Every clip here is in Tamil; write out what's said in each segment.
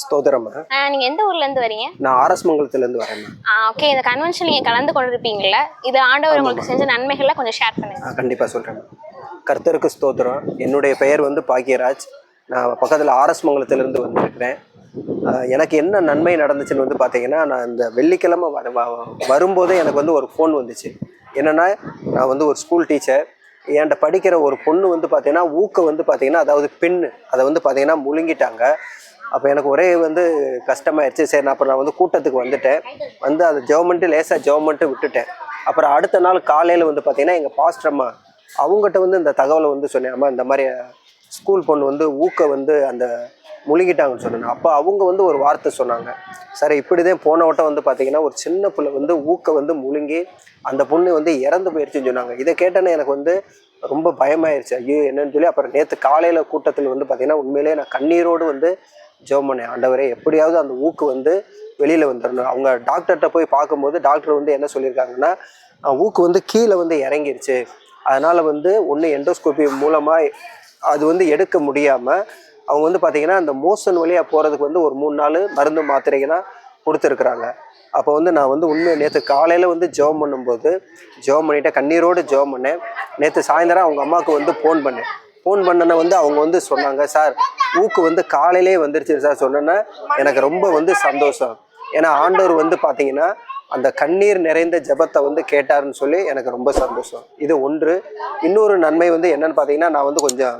ஸ்தோத்திரம்மா ஆ, நீங்க எந்த ஊர்ல இருந்து வரீங்க? நான் ஆர்எஸ் மங்கலத்துலேருந்து வரேம்மா ஓகே இந்த கன்வென்ஷன் நீங்க கலந்து கொண்டிருப்பீங்கல்ல இது ஆண்டவர் உங்களுக்கு செஞ்ச நன்மைகள்ல கொஞ்சம் ஷேர் பண்ணுங்க. நான் கண்டிப்பாக சொல்கிறேன் கர்த்தருக்கு ஸ்தோத்திரம். என்னுடைய பெயர் வந்து பாக்கியராஜ். நான் பக்கத்தில் ஆர்எஸ் மங்கலத்திலேருந்து வந்திருக்கிறேன். எனக்கு என்ன நன்மை நடந்துச்சுன்னு வந்து பார்த்தீங்கன்னா நான் இந்த வெள்ளிக்கிழமை வரும்போதே எனக்கு வந்து ஒரு ஃபோன் வந்துச்சு. என்னென்னா நான் வந்து ஒரு ஸ்கூல் டீச்சர் என்கிட்ட படிக்கிற ஒரு பொண்ணு வந்து பார்த்தீங்கன்னா ஊக்க வந்து பார்த்தீங்கன்னா அதாவது பெண்ணு அதை வந்து பார்த்தீங்கன்னா முழுங்கிட்டாங்க. அப்போ எனக்கு ஒரே வந்து கஷ்டமாயிருச்சு. சரி நான் அப்புறம் நான் வந்து கூட்டத்துக்கு வந்துட்டேன். வந்து அதை ஜெவமெண்ட்டு லேசாக ஜெவமெண்ட்டு விட்டுட்டேன். அப்புறம் அடுத்த நாள் காலையில் வந்து பார்த்தீங்கன்னா எங்கள் பாஸ்டர் அம்மா அவங்ககிட்ட வந்து இந்த தகவலை வந்து சொன்னேன். அம்மா இந்த மாதிரி ஸ்கூல் பொண்ணு வந்து ஊக்க வந்து அந்த முழுகிட்டாங்கன்னு சொன்னேன். அப்போ அவங்க வந்து ஒரு வார்த்தை சொன்னாங்க. சரி இப்படி தான் போன வட்டம் வந்து பார்த்தீங்கன்னா ஒரு சின்ன பிள்ளை வந்து ஊக்க வந்து முழுங்கி அந்த பொண்ணு வந்து இறந்து போயிடுச்சுன்னு சொன்னாங்க. இதை கேட்டோன்னே எனக்கு வந்து ரொம்ப பயமாயிருச்சு. ஐயோ என்னன்னு சொல்லி அப்புறம் நேற்று காலையில் கூட்டத்தில் வந்து பார்த்தீங்கன்னா உண்மையிலேயே நான் கண்ணீரோடு வந்து ஜெபம் பண்ணேன் ஆண்டவரே எப்படியாவது அந்த ஊக்கு வந்து வெளியில் வந்துடணும் அவங்க டாக்டர்கிட்ட போய் பார்க்கும்போது டாக்டர் வந்து என்ன சொல்லியிருக்காங்கன்னா ஊக்கு வந்து கீழே வந்து இறங்கிருச்சு. அதனால் வந்து ஒன்று எண்டோஸ்கோபி மூலமாக அது வந்து எடுக்க முடியாமல் அவங்க வந்து பார்த்திங்கன்னா அந்த மோஷன் வழியாக போகிறதுக்கு வந்து ஒரு மூணு நாள் மருந்து மாத்திரைகளாக கொடுத்துருக்குறாங்க. அப்போ வந்து நான் வந்து உண்மை நேற்று காலையில் வந்து ஜெபம் பண்ணும்போது ஜெபம் பண்ணிட்டேன். கண்ணீரோடு ஜோம் பண்ணேன். நேற்று சாயந்தரம் அவங்க அம்மாவுக்கு வந்து ஃபோன் பண்ணேன். ஃபோன் பண்ணன வந்து அவங்க வந்து சொன்னாங்க சார் ஊக்கு வந்து காலையிலே வந்துருச்சு சார் சொன்னேன்னா எனக்கு ரொம்ப வந்து சந்தோஷம். ஏன்னா ஆண்டவர் வந்து பார்த்தீங்கன்னா அந்த கண்ணீர் நிறைந்த ஜெபத்தை வந்து கேட்டாருன்னு சொல்லி எனக்கு ரொம்ப சந்தோஷம். இது ஒன்று. இன்னொரு நன்மை வந்து என்னன்னு பார்த்தீங்கன்னா நான் வந்து கொஞ்சம்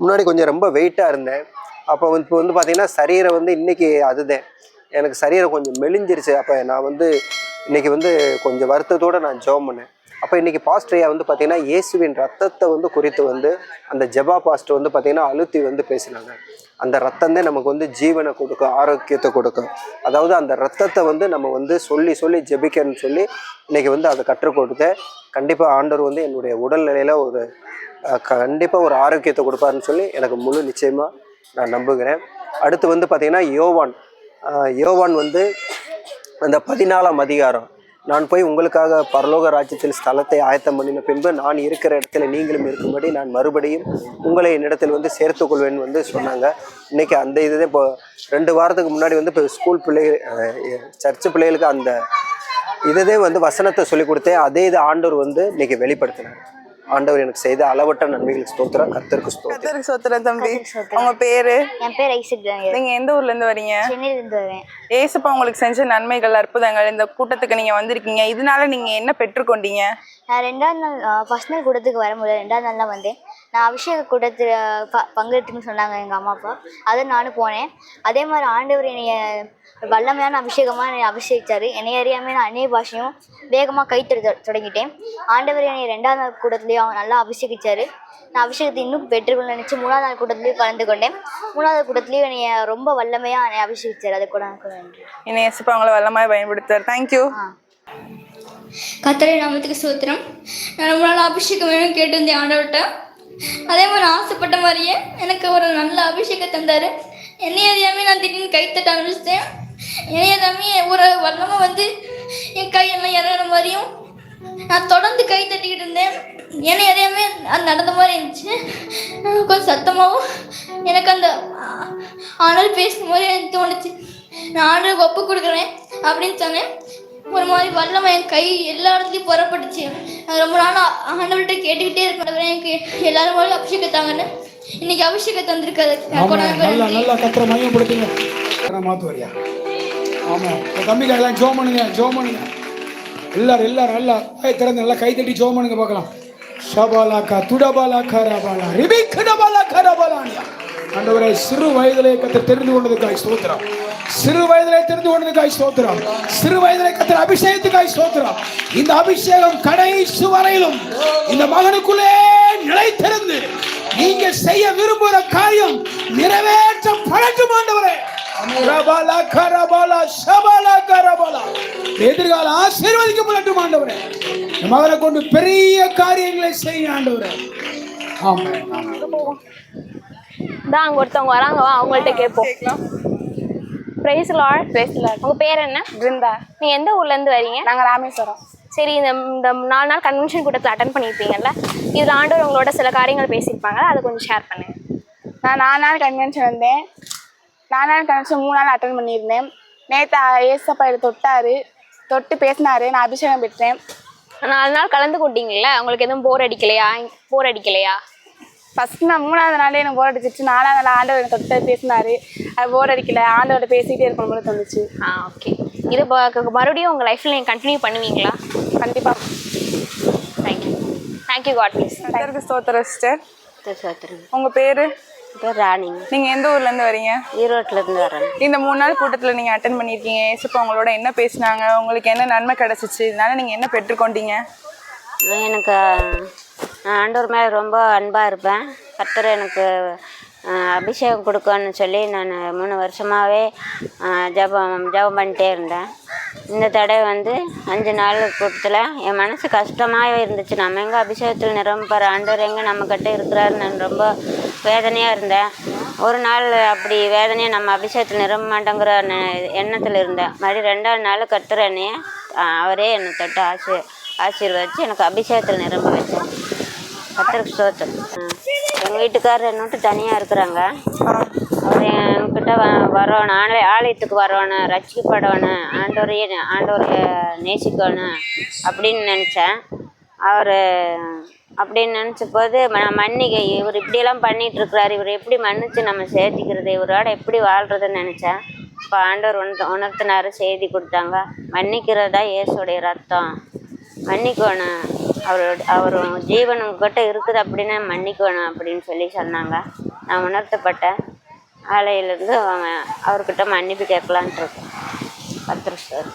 முன்னாடி கொஞ்சம் ரொம்ப வெயிட்டாக இருந்தேன். அப்போ வந்து இப்போ வந்து பார்த்தீங்கன்னா சரீரம் வந்து இன்னைக்கு அதுதான். எனக்கு சரீரம் கொஞ்சம் மெலிஞ்சிருச்சு. அப்போ நான் வந்து இன்னைக்கு வந்து கொஞ்சம் வருத்தத்தோடு நான் ஜெபம் பண்ணேன். அப்போ இன்றைக்கி பாஸ்டரையா வந்து பார்த்தீங்கன்னா இயேசுவின் ரத்தத்தை வந்து குறித்து வந்து அந்த ஜெபா பாஸ்டர் வந்து பார்த்திங்கன்னா அழுத்தி வந்து பேசினாங்க. அந்த ரத்தம் தான் நமக்கு வந்து ஜீவனை கொடுக்கும் ஆரோக்கியத்தை கொடுக்கும். அதாவது அந்த ரத்தத்தை வந்து நம்ம வந்து சொல்லி சொல்லி ஜெபிக்கணும்னு சொல்லி இன்றைக்கி வந்து அதை கற்றுக் கொடுத்தேன். கண்டிப்பாக ஆண்டவர் வந்து என்னுடைய உடல்நிலையில் ஒரு கண்டிப்பாக ஒரு ஆரோக்கியத்தை கொடுப்பாருன்னு சொல்லி எனக்கு முழு நிச்சயமாக நான் நம்புகிறேன். அடுத்து வந்து பார்த்திங்கன்னா யோவான். யோவான் வந்து அந்த பதினாலாம் அதிகாரம். நான் போய் உங்களுக்காக பரலோக ராஜ்யத்தில் ஸ்தலத்தை ஆயத்தம் பண்ணின பின்பு நான் இருக்கிற இடத்துல நீங்களும் இருக்கும்படி நான் மறுபடியும் உங்களை என்னிடத்தில் வந்து சேர்த்துக் கொள்வேன் வந்து சொன்னாங்க. இன்றைக்கி அந்த இதுதான் இப்போ ரெண்டு வாரத்துக்கு முன்னாடி வந்து இப்போ ஸ்கூல் பிள்ளைகள் சர்ச்சு பிள்ளைகளுக்கு அந்த இதுதே வந்து வசனத்தை சொல்லி கொடுத்தேன். அதே இது ஆண்டவர் வந்து இன்றைக்கி வெளிப்படுத்தினார். ஆண்டவர் எனக்கு செய்த அளவற்ற நன்மைகளுக்கு ஸ்தோத்திரம். கர்த்தருக்கு ஸ்தோத்திரம். கத்தருக்கு சோத்திரம் தம்பி. உங்க பேரு? என் பேர் ஐசக் தாங்க. நீங்க எந்த ஊர்ல இருந்து வரீங்க? சென்னையில இருந்து வரேன். ஏசப்பா உங்களுக்கு செஞ்ச நன்மைகள் அற்புதங்கள் இந்த கூட்டத்துக்கு நீங்க வந்திருக்கீங்க. இதனால நீங்க என்ன பெற்றுக்கொண்டீங்க? நான் ரெண்டாவது நாள் ஃபர்ஸ்ட் நாள் கூட்டத்துக்கு வர முடியல. ரெண்டாவது நாள் தான் வந்தேன். நான் அபிஷேக கூட்டத்தில் ப பங்கெடுத்துன்னு சொன்னாங்க எங்கள் அம்மா அப்பா. அதை நானும் போனேன். அதே மாதிரி ஆண்டவர் என்னைய வல்லமையான அபிஷேகமாக என்னை அபிஷேகிச்சாரு. என்னை அறியாமல் நான் அந்நிய பாஷையும் வேகமாக தொ- தொடங்கிட்டேன். ஆண்டவர் என்னை ரெண்டாவது நாள் கூட்டத்துலேயும் அவங்க நல்லா அபிஷேகிச்சாரு. நான் அபிஷேகத்தை இன்னும் பெற்றுக்கொள்ள நினச்சி மூணாவது நாள் கூட்டத்துலேயும் கலந்து கொண்டேன். மூணாவது கூட்டத்துலேயும் என்னைய ரொம்ப வல்லமையாக என்னை அபிஷேகிச்சாரு. அது கூட எனக்கு நன்றி. என்ன ஏசப்பா உங்களை வல்லமாய் பயன்படுத்தார் தேங்க்யூ கத்தரை நாமத்துக்கு சோத்திரம் நான் ரொம்ப நாள் அபிஷேகம் வேணும்னு கேட்டிருந்தேன் ஆண்டவர்கிட்ட. அதே மாதிரி ஆசைப்பட்ட மாதிரியே எனக்கு ஒரு நல்ல அபிஷேகம் தந்தார். என்னை அறியாமே நான் திடீர்னு கைத்தட்ட ஆரம்பிச்சிட்டேன். என்னை அறியாமே ஒரு வல்லமாக வந்து என் கையெல்லாம் இறங்குற மாதிரியும் நான் தொடர்ந்து கை தட்டிக்கிட்டு இருந்தேன். என்னை அறியாமே அது நடந்த மாதிரி இருந்துச்சு. கொஞ்சம் சத்தமாகவும் எனக்கு அந்த ஆ- ஆண்டவர் பேசும் போது எனக்கு தோணுச்சு. நான் ஆண்டருக்கு ஒப்பு கொடுக்குறேன் அப்படின்னு சொன்னேன். ஒரு மாதிரி வல்லமை என் கை எல்லா இடத்துலையும் புறப்பட்டுச்சு. நான் ரொம்ப நாள் ஆண்டவர்கிட்ட கேட்டுக்கிட்டே இருக்கேன் எனக்கு எல்லாரும் போல அபிஷேகம் தாங்கன்னு இன்னைக்கு அபிஷேகம் தந்திருக்காரு. ஆமா நல்லா நல்லா கத்திர தம்பிக்கு எல்லாம் ஜோம் பண்ணுங்க ஜோம் பண்ணுங்க. எல்லாரும் எல்லாரும் நல்லா கை திறந்து நல்லா கை தட்டி ஜோம் பண்ணுங்க பார்க்கலாம். ஷபாலாக்கா துடபாலாக்கா ரபாலா. ரிபிக்கடபாலா கரபாலானியா ஆண்டவரே சிறு வயதிலே கத்த தெரிந்து கொண்டதுக்காய் ஸ்தோத்திரம். சிறு வயதிலே தெரிந்து கொண்டதுக்காய் ஸ்தோத்திரம். சிறு வயதிலே கத்திர அபிஷேகத்துக்காய் ஸ்தோத்திரம். இந்த அபிஷேகம் கடைசி வரையிலும் இந்த மகனுக்குள்ளே நிலைத்திருந்து நீங்க செய்ய விரும்புகிற காரியம் நிறைவேற்றப்படட்டும் ஆண்டவரே. ரபாலா கரபாலா ஷபாலா கரபாலா எதிர்கால ஆசீர்வதிக்கப்படட்டும் ஆண்டவரே. மகனை கொண்டு பெரிய காரியங்களை செய்ய ஆண்டவரே. தான் அங்க ஒருத்தவங்க வராங்க வா அவங்கள்ட்ட கேட்போம். பிரைஸ் லார்ட் பிரைஸ் லார்ட் உங்க பேர் என்ன? பிருந்தா. நீங்க எந்த ஊர்ல இருந்து வரீங்க? நாங்க ராமேஸ்வரம். சரி இந்த இந்த நாலு நாள் கன்வென்ஷன் கூட்டத்தில் அட்டன் பண்ணியிருப்பீங்கல்ல இதில் ஆண்டவர் உங்களோட சில காரியங்கள் பேசியிருப்பாங்க அதை கொஞ்சம் ஷேர் பண்ணுங்க. நான் நாலு நாள் கன்வென்ஷன் வந்தேன். நாலு நாள் கழிச்சு மூணு நாள் அட்டன் பண்ணியிருந்தேன். நேற்று ஏசப்பா என்னை தொட்டாரு. தொட்டு பேசினாரு நான் அபிஷேகம் பெற்றேன். நாலு நாள் கலந்து கொண்டீங்கல்ல உங்களுக்கு எதுவும் போர் அடிக்கலையா? போர் அடிக்கலையா? ஃபர்ஸ்ட் நான் மூணாவது நாளே எனக்கு போர் அடிச்சிச்சு நாலாவது நாள் ஆண்டவர் தொட்டு பேசினாரு. அது போர் அடிக்கல. ஆண்டவர்கிட்ட பேசிக்கிட்டே இருக்கணும் போல தோணுச்சு. ஆ ஓகே இது ப- மறுபடியும் உங்கள் லைஃப்பில் நீங்கள் கண்டினியூ பண்ணுவீங்களா? கண்டிப்பாக thank you thank you God please ஸ்தோத்திரம் சிஸ்டர் உங்கள் பேர்? பேர் ராணிங்க. நீங்கள் எந்த ஊர்லேருந்து வரீங்க? ஈரோட்டில் இருந்து வரேன். இந்த மூணு நாள் கூட்டத்தில் நீங்கள் அட்டன் பண்ணியிருக்கீங்க. ஏசப்பா உங்களோட என்ன பேசினாங்க? உங்களுக்கு என்ன நன்மை கிடைச்சிச்சு? இதனால நீங்கள் என்ன பெற்றுக்கொண்டீங்க? எனக்கு நான் ஆண்டவர் மேலே ரொம்ப அன்பாக இருப்பேன். கர்த்தர் எனக்கு அபிஷேகம் கொடுக்கணும்னு சொல்லி நான் மூணு வருஷமாகவே ஜபம் ஜபம் பண்ணிட்டே இருந்தேன். இந்த தடவை வந்து அஞ்சு நாள் கூட்டத்தில் என் மனசு கஷ்டமாகவே இருந்துச்சு. நம்ம எங்கே அபிஷேகத்தில் நிரம்புற ஆண்டவர் எங்கே நம்மக்கிட்ட இருக்கிறாரு நான் ரொம்ப வேதனையாக இருந்தேன். ஒரு நாள் அப்படி வேதனையாக நம்ம அபிஷேகத்தில் நிரம்ப மாட்டோங்கிற எண்ணத்தில் இருந்தேன். மறுபடியும் ரெண்டாவது நாள் கர்த்தர் என்னைய அவரே என்னை தொட்டு ஆசி ஆசீர்வதிச்சு எனக்கு அபிஷேகத்தில் நிரம்ப வச்சேன் கத்தருக்கு சோத்து எங்கள் வீட்டுக்காரர் என்னட்டு தனியாக இருக்கிறாங்க. அவர் என்கிட்ட வ வரணும். ஆலை ஆலயத்துக்கு வரணும் ரசிக்கப்படணும் ஆண்டோரையே ஆண்டோரைய நேசிக்கணும் அப்படின்னு நினச்சேன். அவர் அப்படின்னு நினச்ச போது நான் மன்னிக்க இவர் இப்படியெல்லாம் பண்ணிகிட்ருக்கிறாரு இவர் எப்படி மன்னிச்சு நம்ம சேர்த்திக்கிறது? இவரோட எப்படி வாழ்கிறதுன்னு நினச்சேன். இப்போ ஆண்டவர் உணர்த்து உணர்த்தினார் செய்தி கொடுத்தாங்க. மன்னிக்கிறதா இயேசுடைய ரத்தம். மன்னிக்கணும். அவரோட அவர் ஜீவன் உங்ககிட்ட இருக்குது அப்படின்னு மன்னிக்கணும் அப்படின்னு சொல்லி சொன்னாங்க. நான் உணர்த்தப்பட்டேன். ஆலையிலேருந்து அவன் அவர்கிட்ட மன்னிப்பு கேட்கலான்ட்டு இருக்கேன். பத்திரம் சார்.